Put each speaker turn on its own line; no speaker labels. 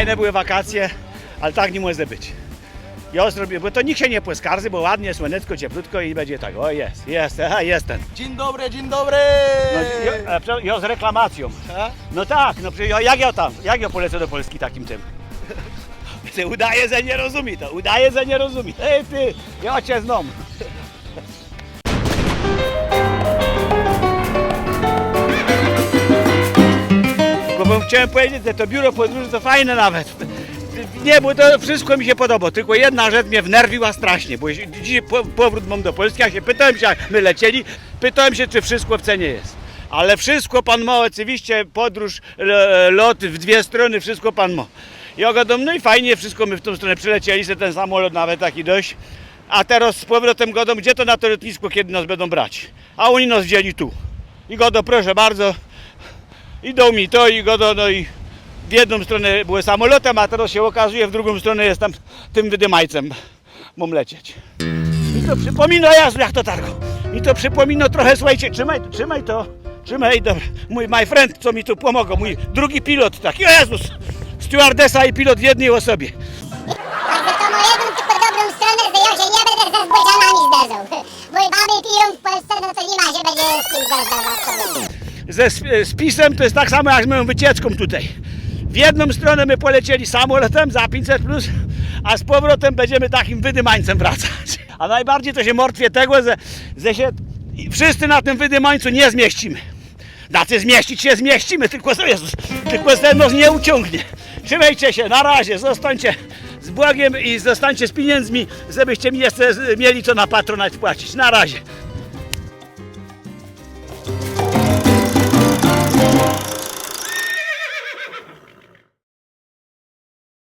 Fajne były wakacje, ale tak nie może być. Ja zrobię, bo to nikt się nie płeskarży, bo ładnie, słoneczko, cieplutko i będzie tak, o jest, jest, aha, jestem.
Dzień dobry, dzień dobry!
No, ja, z reklamacją.
A?
No tak, no ja- jak ja tam, jak ja polecę do Polski takim tym? Ty udaje, że nie rozumie to, udaje, że nie rozumie. Ej ty, ja cię znam. Bo chciałem powiedzieć, że to biuro podróży to fajne nawet. Nie, bo to wszystko mi się podoba, tylko jedna rzecz mnie wnerwiła strasznie, bo dzisiaj po- powrót mam do Polski, ja się pytałem się, jak my lecieli, pytałem się, czy wszystko w cenie jest. Ale wszystko pan ma, oczywiście podróż, lot w dwie strony, wszystko pan ma. Ja gadam, no i fajnie, wszystko my w tą stronę przylecieli, ten samolot nawet taki dość. A teraz z powrotem godą, gdzie to na to lotnisko, kiedy nas będą brać? A oni nas wzięli tu. I godo, proszę bardzo, idą mi to i godo, no i w jedną stronę były samolotem, a teraz się okazuje, w drugą stronę jestem tym wydymajcem. Mam lecieć. Mi to przypomina, Jezu, jak to targo. Mi to przypomina trochę, słuchajcie, trzymaj, trzymaj to, trzymaj, dobra. Mój my friend, co mi tu pomogą, mój drugi pilot, taki, o Jezus, stewardesa i pilot w jednej osobie.
Także to jedną tylko dobrą stronę, ja się nie będę ze zbodzianami zderzał. Bo baby piją w Polsce, no to nie ma się będzie z kim zderzyć.
Ze sp- z pisem to jest tak samo jak z moją wycieczką tutaj. W jedną stronę my polecieli samolotem za 500 plus, a z powrotem będziemy takim wydymańcem wracać. A najbardziej to się martwię tego, że, że się wszyscy na tym wydymańcu nie zmieścimy. Znaczy zmieścić się zmieścimy, tylko, Jezus, tylko że nos nie uciągnie. Trzymajcie się, na razie, zostańcie z Bogiem i zostańcie z pieniędzmi, żebyście mi jeszcze z- mieli co na patronat płacić. Na razie.